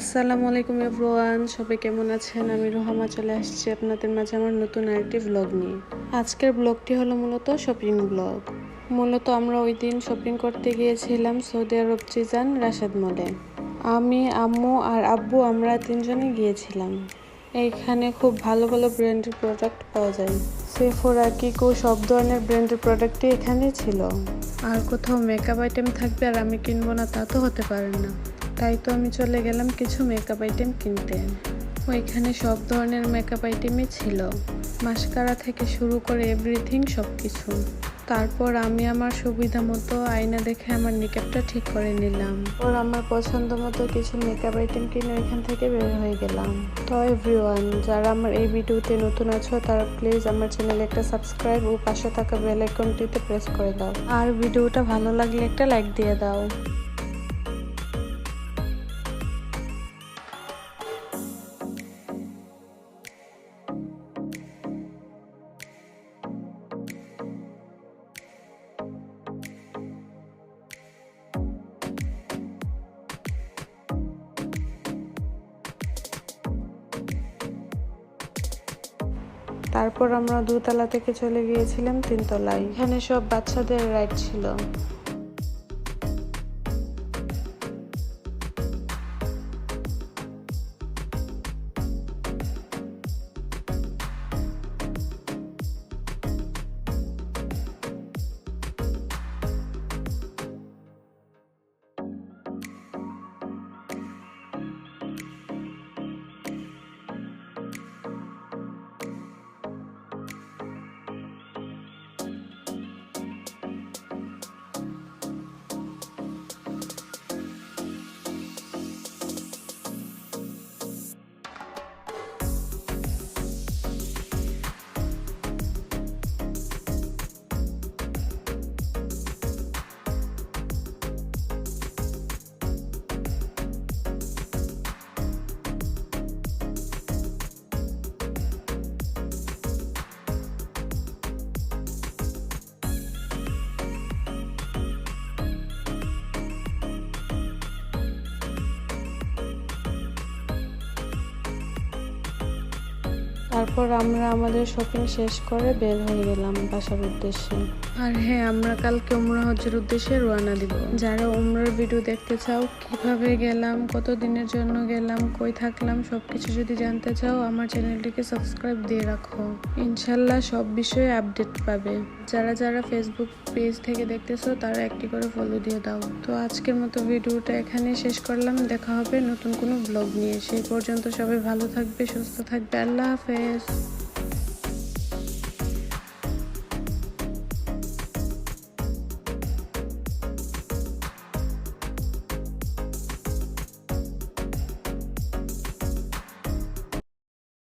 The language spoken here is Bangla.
আসসালামু আলাইকুম এভরিওয়ান, সবাই কেমন আছেন? আমি রোহামা চলে আসছি আপনাদের মাঝে আমার নতুন আরেকটি ব্লগ নিয়ে। আজকের ব্লগটি হলো মূলত শপিং ব্লগ মূলত আমরা ওই দিন শপিং করতে গিয়েছিলাম সৌদি আরব চিজান রাশাদ মলে। আমি, আম্মু আর আব্বু আমরা তিনজনে গিয়েছিলাম। এইখানে খুব ভালো ভালো ব্র্যান্ডের প্রোডাক্ট পাওয়া যায়। সেফোরা কিকো সব ধরনের ব্র্যান্ডের প্রোডাক্টই এখানে ছিল। আর কোথাও মেকআপ আইটেম থাকবে আর আমি কিনবো না, তা তো হতে পারে না। তাই তো আমি চলে গেলাম কিছু মেকআপ আইটেম কিনতে। ওইখানে সব ধরনের মেকআপ আইটেমই ছিল। মাস্কারা থেকে শুরু করে এভরিথিং সব কিছু তারপর আমি আমার সুবিধা মতো আয়না দেখে আমার মেকআপটা ঠিক করে নিলাম। ওর আমার পছন্দ মতো কিছু মেকআপ আইটেম কিনে ওইখান থেকে বের হয়ে গেলাম। তো এভরিওয়ান যারা আমার এই ভিডিওতে নতুন আছো, তারা প্লিজ আমার চ্যানেলে একটা সাবস্ক্রাইব ও পাশে থাকা বেল আইকনটিতে প্রেস করে দাও। আর ভিডিওটা ভালো লাগলে একটা লাইক দিয়ে দাও। তারপর আমরা দুতলা থেকে চলে গিয়েছিলাম তিনতলায়। এখানে সব বাচ্চাদের রাইড ছিল। তারপর আমরা আমাদের শপিং শেষ করে বের হয়ে গেলাম বাসার উদ্দেশ্যে। আর হ্যাঁ আমরা কালকে উমরা হজের উদ্দেশ্যে রওনা দিব। যারা উমরার ভিডিও দেখতে চাও, কীভাবে গেলাম কত দিনের জন্য গেলাম, কই থাকলাম সব কিছু যদি জানতে চাও, আমার চ্যানেলটিকে সাবস্ক্রাইব দিয়ে রাখো। ইনশাল্লাহ সব বিষয়ে আপডেট পাবে। যারা যারা ফেসবুক পেজ থেকে দেখতেছো, তারা একটি করে ফলো দিয়ে দাও। তো আজকের মতো ভিডিওটা এখানে শেষ করলাম। দেখা হবে নতুন কোনো ব্লগ নিয়ে। সেই পর্যন্ত সবাই ভালো থাকবে, সুস্থ থাকবে। আল্লাহ হাফেজ। guys.